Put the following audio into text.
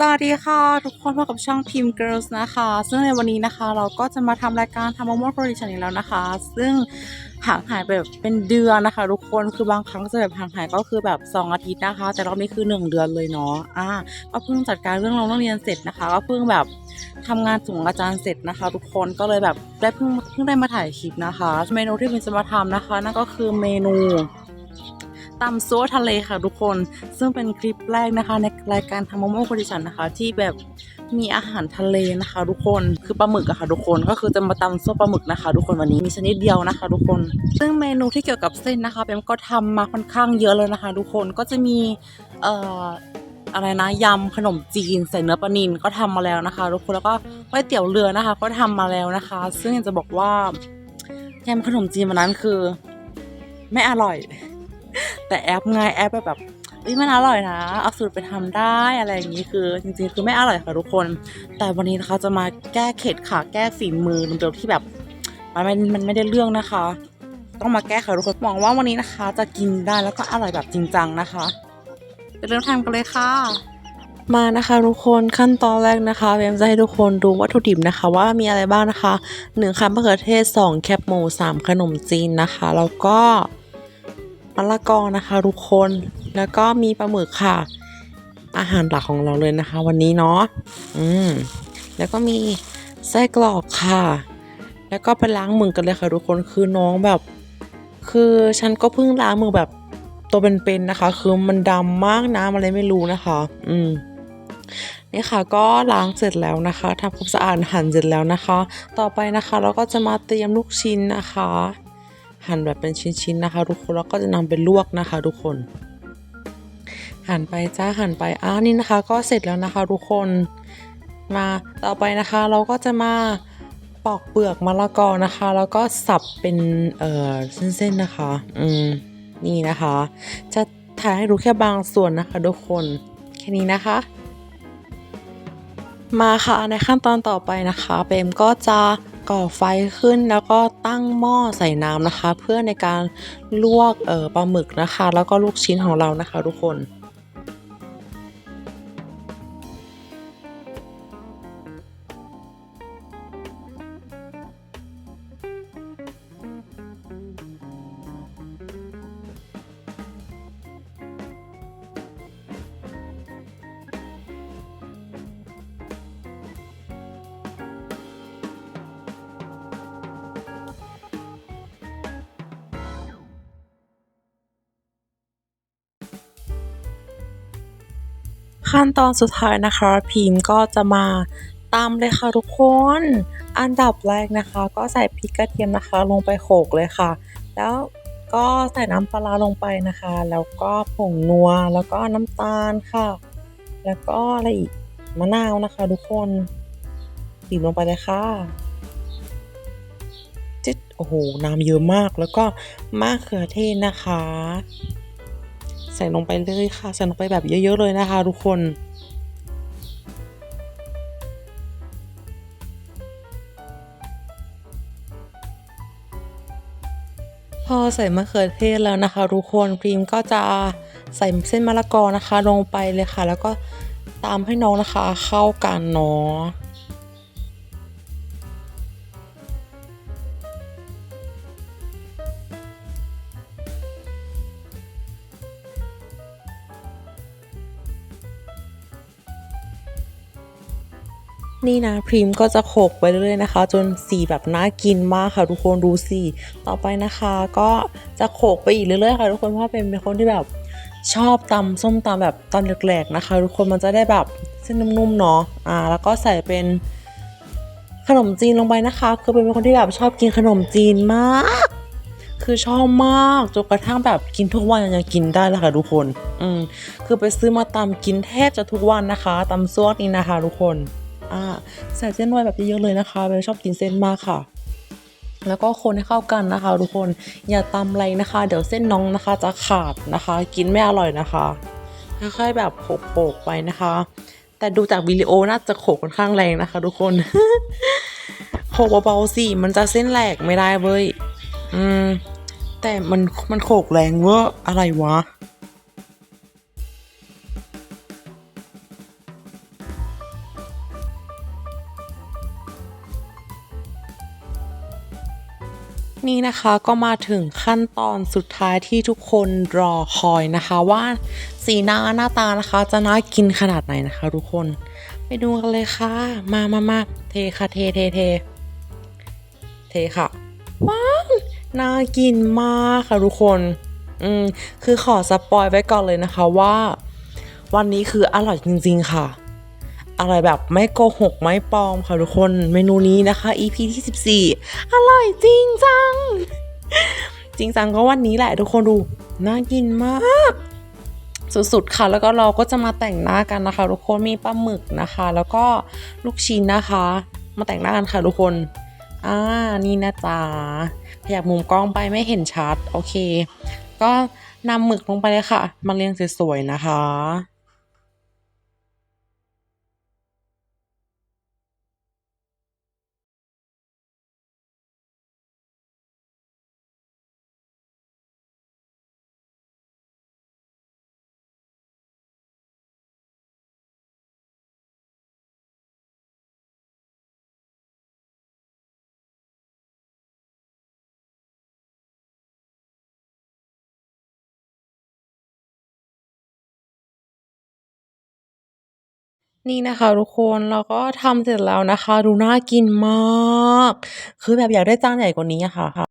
สวัสดีค่ะ ทุกคนพบกับช่องพิมพ์ Girls นะคะ ซึ่งในวันนี้นะคะเราก็จะมาทำรายการทำมโม่โปรดิชันอีกแล้วนะคะ ซึ่งห่างหายไปแบบเป็นเดือนนะคะ ทุกคนคือบางครั้งจะแบบห่างหายก็คือแบบ 2 อาทิตย์นะคะ แต่รอบนี้คือ 1 เดือนเลยเนาะอ่าก็เพิ่งจัดการเรื่องโรงเรียนเสร็จนะคะ ก็เพิ่งแบบทำงานส่งอาจารย์เสร็จนะคะ ทุกคนก็เลยแบบได้เพิ่งเพิ่งได้มาถ่ายคลิปนะคะ เมนูที่พิมจะมาทำนะคะ นั่นก็คือเมนู ตำซัวทะเลค่ะทุกคน ซึ่งเป็นคลิปแรกนะคะ ในรายการทำโมโม่โปรดิชันนะคะ ที่แบบมีอาหารทะเลนะคะ ทุกคนคือปลาหมึกอะค่ะ ทุกคนก็คือจะมาตำซัวปลาหมึกนะคะ ทุกคนวันนี้มีชนิดเดียวนะคะ ทุกคน ซึ่งเมนูที่เกี่ยวกับเส้นนะคะแปมก็ทำมาค่อนข้างเยอะเลยนะคะ ทุกคนก็จะมีเอ่ออะไรนะยำขนมจีนใส่เนื้อปลานิลก็ทำมาแล้วนะคะทุกคนแล้วก็ก๋วยเตี๋ยวเรือนะคะ ก็ทำมาแล้วนะคะ ซึ่งจะบอกว่ายำขนมจีนวันนั้นคือ ไม่อร่อย แต่แอปไงแอปแบบเอ้ยมันอร่อยนะเอาสูตรไปทำได้อะไรอย่างนี้คือ จริงๆ คือไม่อร่อยค่ะทุกคน แต่วันนี้นะคะจะมาแก้เข็ดค่ะแก้ฝีมือเดิมที่แบบ มันมันมันไม่ได้เรื่องนะคะ ต้องมาแก้ค่ะทุกคนหวังว่าวันนี้นะคะ จะกินได้แล้วก็อร่อยแบบจริงจังนะคะไปเริ่มทำกันเลยค่ะมานะคะทุกคนขั้นตอนแรกนะคะเบมจะให้ทุกคนดูวัตถุดิบนะคะ ว่ามีอะไรบ้างนะคะหนึ่งค่ะมะเขือเทศสองแคบหมูสามขนมจีนนะคะ แล้วก็ มะละกอนะคะทุกคนแล้วก็มีปลาหมึกค่ะ อาหารหลักของเราเลยนะคะ วันนี้เนาะอืมแล้วก็มีไส้กรอกค่ะ แล้วก็ไปล้างมือกันเลยค่ะทุกคนคือน้องแบบ คือฉันก็เพิ่งล้างมือแบบตัวเป็นๆนะคะ คือมันดำมากน้ำอะไรไม่รู้นะคะ อืมนี่ค่ะก็ล้างเสร็จแล้วนะคะทำความสะอาดหั่นเสร็จแล้วนะคะ ต่อไปนะคะ เราก็จะมาเตรียมลูกชิ้นนะคะ หั่นแบบเป็นชิ้นๆนะคะ ทุกคนแล้วก็จะนำไปลวกนะคะ ทุกคน หั่นไปจ้าหั่นไปอ่านี่นะคะ ก็เสร็จแล้วนะคะ ทุกคนมาต่อไปนะคะ เราก็จะมาปอกเปลือกมะละกอนะคะ แล้วก็สับเป็นเอ่อเส้นๆนะคะ อืมนี่นะคะ จะถ่ายให้ดูแค่บางส่วนนะคะทุกคนแค่นี้นะคะ มาค่ะในขั้นตอนต่อไปนะคะเปมก็จะ ก่อไฟขึ้นแล้วก็ตั้งหม้อใส่น้ำนะคะ เพื่อในการลวกปลาหมึกนะคะ แล้วก็ลูกชิ้นของเรานะคะ ทุกคน ขั้นตอนสุดท้ายนะคะ พิมพ์ก็จะมาตำเลยค่ะทุกคน อันดับแรกนะคะ ก็ใส่พริกกระเทียมนะคะ ลงไปโขลกเลยค่ะ แล้วก็ใส่น้ำปลาร้าลงไปนะคะ แล้วก็ผงนัว แล้วก็น้ำตาลค่ะ แล้วก็อะไรอีกมะนาวนะคะ ทุกคนบีบลงไปเลยค่ะจิ๊ดโอ้โหน้ำเยอะมาก แล้วก็มะเขือเทศนะคะ ใส่ลงไปเลยค่ะ ใส่ลงไปแบบเยอะๆเลยนะคะทุกคนพอใส่มะเขือเทศแล้วนะคะทุกคนพรีมก็จะใส่เส้นมะละกอนะคะ ลงไปเลยค่ะ แล้วก็ตามให้น้องนะคะเข้ากันเนาะ นี่นะพรีมก็จะโขกไปเรื่อยๆนะคะ จนสีแบบน่ากินมากค่ะ ทุกคนดูสิต่อไปนะคะ ก็จะโขกไปอีกเรื่อยๆค่ะ ทุกคนเพราะเป็นเป็นคนที่แบบชอบตำส้มตำแบบตอนแหลกๆนะคะ ทุกคนมันจะได้แบบเส้นนุ่มๆเนาะอ่า แล้วก็ใส่เป็นขนมจีนลงไปนะคะ คือเป็นคนที่แบบชอบกินขนมจีนมาก คือชอบมากจนกระทั่งแบบกินทุกวันยังกินได้เลยค่ะทุกคน อืมคือไปซื้อมาตำกินแทบจะทุกวันนะคะตำซวกนี่นะคะ ทุกคน อ่าใส่เส้นไว้แบบเยอะๆเลยนะคะเบลชอบกินเส้นมากค่ะ แล้วก็คนให้เข้ากันนะคะทุกคนอย่าตำไรนะคะ เดี๋ยวเส้นน้องนะคะจะขาดนะคะ กินไม่อร่อยนะคะค่อยๆแบบโขกๆไปนะคะ แต่ดูจากวิดีโอน่าจะโขกค่อนข้างแรงนะคะ ทุกคนโขกเบาๆสิมันจะเส้นแหลกไม่ได้เว้ยอืมแต่มันมันโขกแรงเวอร์อะไรวะ นี่นะคะก็มาถึงขั้นตอนสุดท้ายที่ทุกคนรอคอยนะคะว่าสีหน้าหน้าตานะคะจะน่ากินขนาดไหนนะคะ ทุกคนไปดูกันเลยค่ะ มามามาเทค่ะเทเทเทเทค่ะว้าวน่ากินมากค่ะทุกคนอืมคือขอสปอยไว้ก่อนเลยนะคะว่า วันนี้คืออร่อยจริง ๆ ค่ะ อร่อยแบบไม่โกหกไม่ปลอมค่ะทุกคนเมนูนี้นะคะ EP ที่ 14 อร่อยจริงจัง จริงจังก็วันนี้แหละทุกคนดู น่ากินมากสุดๆ ค่ะ แล้วก็เราก็จะมาแต่งหน้ากันนะคะ ทุกคน มีปลาหมึกนะคะ แล้วก็ลูกชิ้นนะคะ มาแต่งหน้ากันค่ะทุกคน อ่า นี่นะจ๊ะขยับมุมกล้องไปไม่เห็นชัด โอเค ก็นำหมึกลงไปเลยค่ะ มาเรียงสวยๆ นะคะ นี่นะคะทุกคนเราก็ทำเสร็จแล้วนะคะ ดูน่ากินมาก คือแบบอยากได้จานใหญ่กว่านี้อะค่ะ